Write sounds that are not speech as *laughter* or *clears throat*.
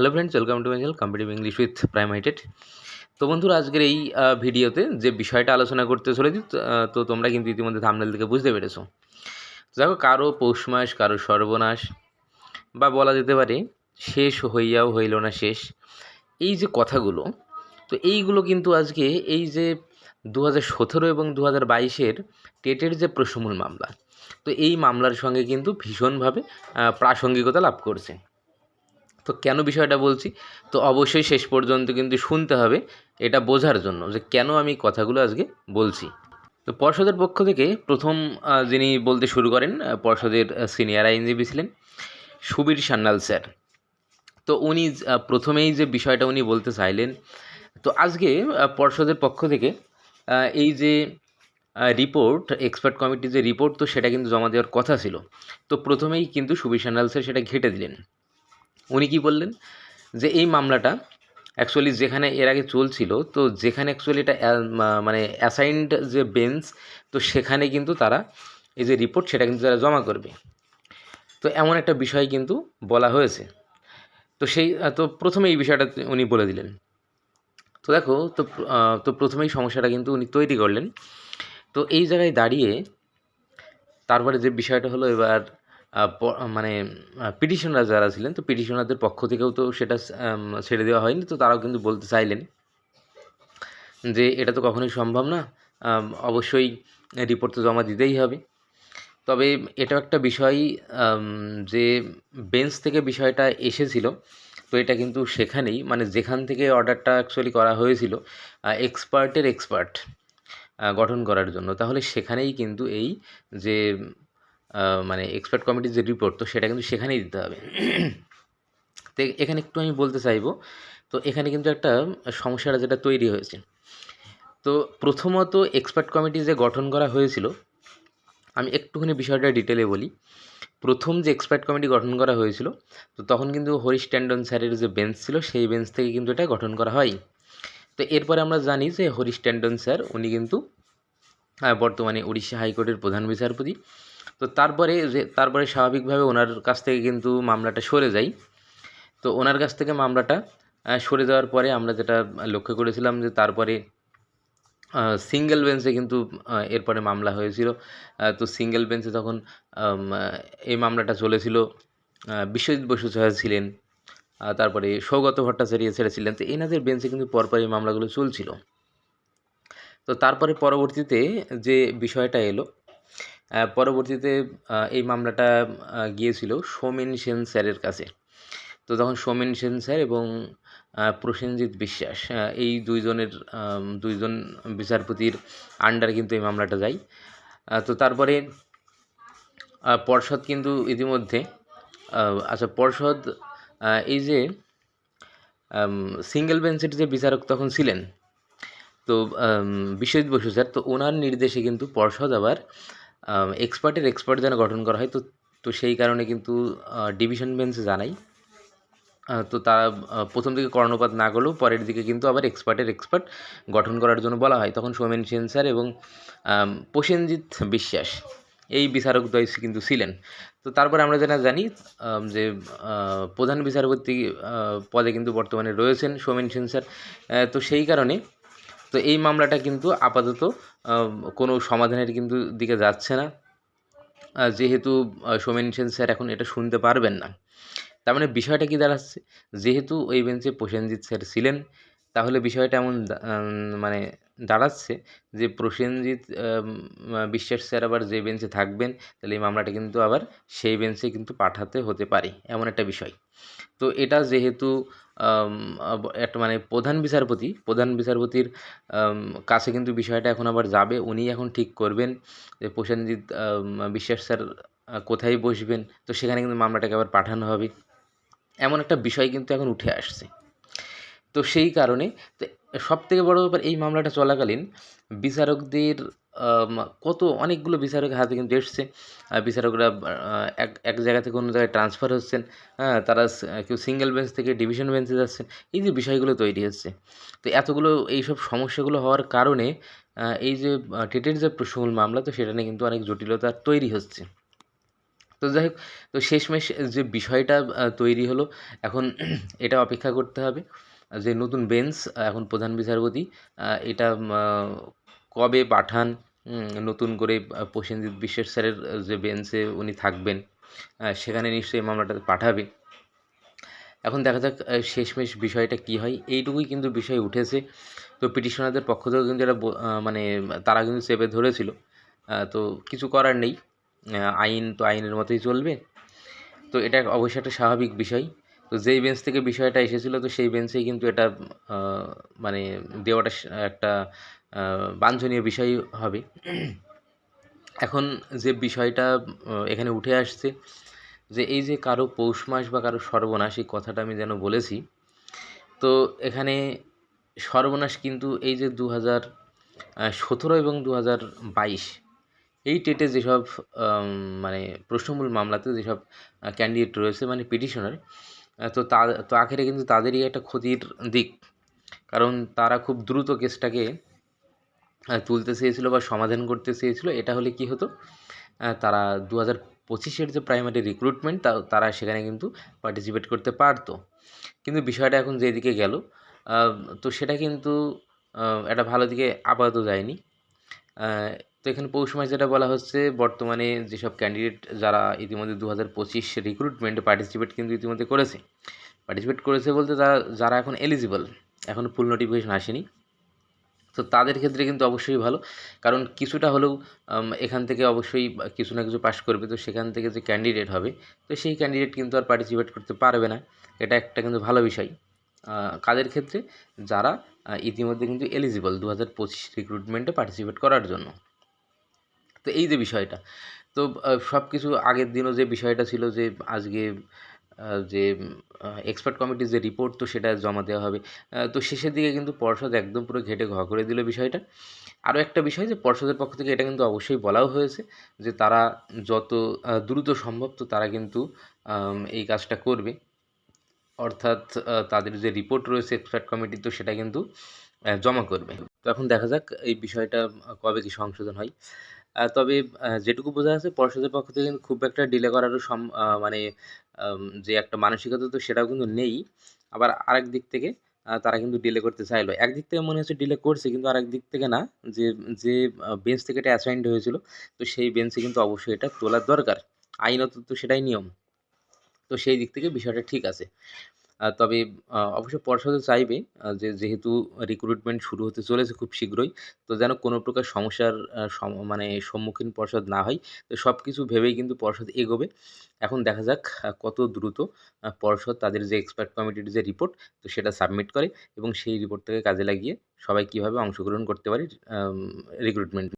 Hello friends welcome to my channel competitive English with prime হাইটেড তো বন্ধুরা, আজকের এই ভিডিওতে যে বিষয়টা আলোচনা করতে চলেছি, তো- তোমরা কিন্তু ইতিমধ্যে থামনেল থেকে বুঝতে পেরেছ। দেখো, কারও পৌষ মাস, কারও সর্বনাশ, বা বলা যেতে পারে শেষ হইয়াও হইল না শেষ। এই যে কথাগুলো, তো এইগুলো কিন্তু আজকে এই যে দু হাজার সতেরো এবং দু হাজার বাইশের টেটের যে প্রশমূল মামলা, তো এই মামলার সঙ্গে কিন্তু ভীষণভাবে প্রাসঙ্গিকতা লাভ করছে। তো কেন বিষয়টা বলছি? তো অবশ্যই শেষ পর্যন্ত কিন্তু শুনতে হবে এটা বোঝার জন্য যে কেন আমি কথাগুলো আজকে বলছি। তো পর্ষদের পক্ষ থেকে প্রথম যিনি বলতে শুরু করেন পর্ষদের সিনিয়র আইনজীবী ছিলেন সুবীর সান্যাল স্যার। তো উনি প্রথমেই যে বিষয়টা উনি বলতে চাইলেন, তো আজকে পর্ষদের পক্ষ থেকে এই যে রিপোর্ট, এক্সপার্ট কমিটির যে রিপোর্ট, তো সেটা কিন্তু জমা দেওয়ার কথা ছিল। তো প্রথমেই কিন্তু সুবীর সান্যাল স্যার সেটা ঘেটে দিলেন। উনি কি বললেন? যে এই মামলাটা অ্যাকচুয়ালি যেখানে এর আগে চলছিল, তো যেখানে অ্যাকচুয়ালি এটা মানে অ্যাসাইন্ড যে বেঞ্চ তো সেখানে কিন্তু তারা এই যে রিপোর্ট সেটা কিন্তু তারা জমা করবে। তো এমন একটা বিষয় কিন্তু বলা হয়েছে। তো সেই তো প্রথমে এই বিষয়টা উনি বলে দিলেন। তো দেখো, তো তো প্রথমেই সমস্যাটা কিন্তু উনি তৈরি করলেন। তো এই জায়গায় দাঁড়িয়ে তারপরে যে বিষয়টা হলো এবার মানে পিটিশনার যারা ছিলেন, তো পিটিশনারদের পক্ষ থেকেও তো সেটা ছেড়ে দেওয়া হয়নি, তো তারাও কিন্তু বলতে চাইলেন যে এটা তো কখনোই সম্ভব না। অবশ্যই রিপোর্ট তো জমা দিতেই হবে। তবে এটাও একটা বিষয় যে বেঞ্চ থেকে বিষয়টা এসেছিল, তো এটা কিন্তু সেখানেই মানে যেখান থেকে অর্ডারটা অ্যাকচুয়ালি করা হয়েছিল এক্সপার্টের এক্সপার্ট গঠন করার জন্য। তাহলে সেখানেই কিন্তু এই যে মানে এক্সপার্ট কমিটির যে রিপোর্ট তো সেটা কিন্তু সেখানেই দিতে হবে। *clears throat* তো এখানে একটু আমি বলতে চাইব, তো এখানে কিন্তু একটা সমস্যাটা যেটা তৈরি হয়েছে। তো প্রথমত এক্সপার্ট কমিটি যে গঠন করা হয়েছিল, আমি একটুখানি বিষয়টা ডিটেলে বলি। প্রথম যে এক্সপার্ট কমিটি গঠন করা হয়েছিল, তো তখন কিন্তু হরিশ ট্যান্ডন স্যারের যে বেঞ্চ ছিল, সেই বেঞ্চ থেকে কিন্তু এটা গঠন করা হয়। তো এরপরে আমরা জানি যে হরিশ ট্যান্ডন স্যার, উনি কিন্তু বর্তমানে উড়িষ্যা হাইকোর্টের প্রধান বিচারপতি। তো তারপরে তারপরে স্বাভাবিকভাবে ওনার কাছ থেকে কিন্তু মামলাটা সরে যায় তো ওনার কাছ থেকে মামলাটা সরে যাওয়ার পরে আমরা যেটা লক্ষ্য করেছিলাম যে তারপরে সিঙ্গেল বেঞ্চে কিন্তু এরপরে মামলা হয়েছিল। তো সিঙ্গেল বেঞ্চে তখন এই মামলাটা চলেছিল। বিশ্বজিৎ বসু ছিলেন তারপরে সৌগত ভট্টাচার্য স্যার ছিলেন। তো এনাদের বেঞ্চে কিন্তু পরপর এই মামলাগুলো চলছিল। তো তারপরে পরবর্তীতে যে বিষয়টা এলো পরবর্তীতে এই মামলাটা গিয়েছিল সৌমেন সেন স্যারের কাছে। তো তখন সৌমেন সেন স্যার এবং প্রসেনজিৎ বিশ্বাস এই দুইজনের দুইজন বিচারপতির আন্ডারে কিন্তু এই মামলাটা যায়। তো তারপরে পর্ষদ কিন্তু ইতিমধ্যে আচ্ছা পর্ষদ এই যে সিঙ্গেল বেঞ্চের যে বিচারক তখন ছিলেন, তো বিশ্বজিৎ বসু স্যার, তো ওনার নির্দেশে কিন্তু পর্ষদ আবার এক্সপার্টের এক্সপার্ট যেন গঠন করা হয়, তো তো সেই কারণে কিন্তু ডিভিশন বেঞ্চে জানাই। তো তারা প্রথম দিকে কর্ণপাত না করলেও পরের দিকে কিন্তু আবার এক্সপার্টের এক্সপার্ট গঠন করার জন্য বলা হয়। তখন সোমেন সেন স্যার এবং প্রসেনজিৎ বিশ্বাস, এই বিচারকদ্বয় কিন্তু ছিলেন। তো তারপরে আমরা যেটা জানি যে প্রধান বিচারপতি পদে কিন্তু বর্তমানে রয়েছেন সোমেন সেন স্যার। তো সেই কারণে তো এই মামলাটা কিন্তু আপাতত কোনো সমাধানের কিন্তু দিকে যাচ্ছে না। যেহেতু সোমেন সেন স্যার এখন এটা শুনতে পারবেন না। তার মানে বিষয়টা কি দাঁড়াচ্ছে? যেহেতু ওই বেঞ্চে প্রসেনজিৎ স্যার ছিলেন, তাহলে বিষয়টা এমন মানে দাঁড়াচ্ছে যে প্রসেনজিৎ বিশ্বাস স্যার আবার যে বেঞ্চে থাকবেন, তাহলে এই মামলাটা কিন্তু আবার সেই বেঞ্চে কিন্তু পাঠাতে হতে পারে, এমন একটা বিষয়। তো এটা যেহেতু একটা মানে প্রধান বিচারপতি, প্রধান বিচারপতির কাছে কিন্তু বিষয়টা এখন আবার যাবে। উনি এখন ঠিক করবেন যে প্রসেনজিৎ বিশ্বাস স্যার কোথায় বসবেন? তো সেখানে কিন্তু মামলাটাকে আবার পাঠানো হবে। এমন একটা বিষয় কিন্তু এখন উঠে আসছে। তো সেই কারণে সব থেকে বড় ব্যাপার এই মামলাটা চলাকালীন বিচারকদের কত অনেকগুলো বিচারকের হাতে কিন্তু এসছে। বিচারকরা এক এক জায়গা থেকে অন্য জায়গায় ট্রান্সফার হচ্ছেন। হ্যাঁ তারা কেউ সিঙ্গেল বেঞ্চ থেকে ডিভিশন বেঞ্চে যাচ্ছেন। এই যে বিষয়গুলো তৈরি হচ্ছে, তো এতগুলো এইসব সমস্যাগুলো হওয়ার কারণে এই যে টেটের যে প্রশ্নমূল মামলা, তো সেটা নিয়ে কিন্তু অনেক জটিলতা তৈরি হচ্ছে। তো যাই হোক, তো শেষমেশ যে বিষয়টা তৈরি হলো, এখন *clears throat* এটা অপেক্ষা করতে হবে। যে নতুন বেঞ্চ এখন প্রধান বিচারপতি এটা কবে পাঠান নতুন করে প্রসেনজিৎ বিশ্বের স্যারের যে বেঞ্চে উনি থাকবেন সেখানে নিশ্চয়ই মামলাটা পাঠাবে এখন দেখা যাক শেষমেশ বিষয়টা কি হয়। এইটুকুই কিন্তু বিষয় উঠেছে। তো পিটিশনারদের পক্ষ থেকেও কিন্তু এটা মানে তারা কিন্তু চেপে ধরেছিল। তো কিছু করার নেই। আইন তো আইনের মতোই চলবে। তো এটা অবশ্যই একটা স্বাভাবিক বিষয়। তো যেই বেঞ্চ থেকে বিষয়টা এসেছিল, তো সেই বেঞ্চেই কিন্তু এটা মানে দেওয়াটা একটা বাঞ্ছনীয় বিষয় হবে। এখন যে বিষয়টা এখানে উঠে আসছে যে এই যে কারও পৌষ মাস বা কারও সর্বনাশ, এই কথাটা আমি যেন বলেছি, তো এখানে সর্বনাশ কিন্তু এই যে দু হাজার সতেরো এবং দু হাজার বাইশ, এই টেটে যেসব মানে প্রশ্নমূল মামলাতে যেসব ক্যান্ডিডেট রয়েছে মানে পিটিশনার তো তা, তো আখেরে কিন্তু তাদেরই একটা ক্ষতির দিক। কারণ তারা খুব দ্রুত কেসটাকে তুলতে চেয়েছিল বা সমাধান করতে চেয়েছিল, এটা হলে কি হতো? তারা দু হাজার পঁচিশের যে প্রাইমারি রিক্রুটমেন্ট তা, তারা সেখানে কিন্তু পার্টিসিপেট করতে পারতো। কিন্তু বিষয়টা এখন যেদিকে গেল তো সেটা কিন্তু একটা ভালো দিকে আপাতত যায়নি। তো এখানে পৌষ মাস যেটা বলা হচ্ছে, বর্তমানে যেসব ক্যান্ডিডেট যারা ইতিমধ্যে দু হাজার পঁচিশ রিক্রুটমেন্টে পার্টিসিপেট কিন্তু ইতিমধ্যে করেছে। পার্টিসিপেট করেছে বলতে তারা, যারা এখন এলিজিবল এখন ফুল নোটিফিকেশন আসেনি। তো তাদের ক্ষেত্রে কিন্তু অবশ্যই ভালো। কারণ কিছুটা হলেও এখান থেকে অবশ্যই কিছু না কিছু পাস করবে, তো সেখান থেকে যে ক্যান্ডিডেট হবে, তো সেই ক্যান্ডিডেট কিন্তু আর পার্টিসিপেট করতে পারবে না। এটা একটা কিন্তু ভালো বিষয়। কাদের ক্ষেত্রে? যারা ইতিমধ্যে কিন্তু এলিজিবল দু হাজার পঁচিশ রিক্রুটমেন্টে পার্টিসিপেট করার জন্য। তো এই যে বিষয়টা, তো সব কিছু আগের দিনও যে বিষয়টা ছিল যে, আজকে যে এক্সপার্ট কমিটির যে রিপোর্ট তো সেটা জমা দেওয়া হবে। তো শেষের দিকে কিন্তু পর্ষদ একদম পুরো ঘেটে ঘ করে দিল বিষয়টা। আরও একটা বিষয় যে, পর্ষদের পক্ষ থেকে এটা কিন্তু অবশ্যই বলাও হয়েছে যে, তারা যত দ্রুত সম্ভব তো তারা কিন্তু এই কাজটা করবে। অর্থাৎ তাদের যে রিপোর্ট রয়েছে এক্সপার্ট কমিটির তো সেটা কিন্তু জমা করবে। তো এখন দেখা যাক এই বিষয়টা কবে কি সংশোধন হয়। তবে যেটুকু বোঝা যাচ্ছে পর্ষদের পক্ষ থেকে কিন্তু খুব একটা ডিলে করারও সম মানে যে একটা মানসিকতা তো সেটাও কিন্তু নেই। আবার আরেক দিক থেকে তারা কিন্তু ডিলে করতে চাইলো। একদিক থেকে মনে হচ্ছে ডিলে করছে কিন্তু আরেক দিক থেকে না, যে যে বেঞ্চ থেকে এটা অ্যাসাইন্ড হয়েছিল, তো সেই বেঞ্চে কিন্তু অবশ্যই এটা তোলার দরকার। আইনত তো সেটাই নিয়ম। তো সেই দিক থেকে বিষয়টা ঠিক আছে। তবে অবশ্য পর্ষদও চাইবে যে যেহেতু রিক্রুটমেন্ট শুরু হতে চলেছে খুব শীঘ্রই, তো যেন কোনো প্রকার সমস্যার মানে সম্মুখীন পর্ষদ না হয়, তো সব কিছু ভেবেই কিন্তু পর্ষদ এগোবে। এখন দেখা যাক কত দ্রুত পর্ষদ তাদের যে এক্সপার্ট কমিটির যে রিপোর্ট তো সেটা সাবমিট করে এবং সেই রিপোর্টটাকে কাজে লাগিয়ে সবাই কীভাবে অংশগ্রহণ করতে পারে রিক্রুটমেন্ট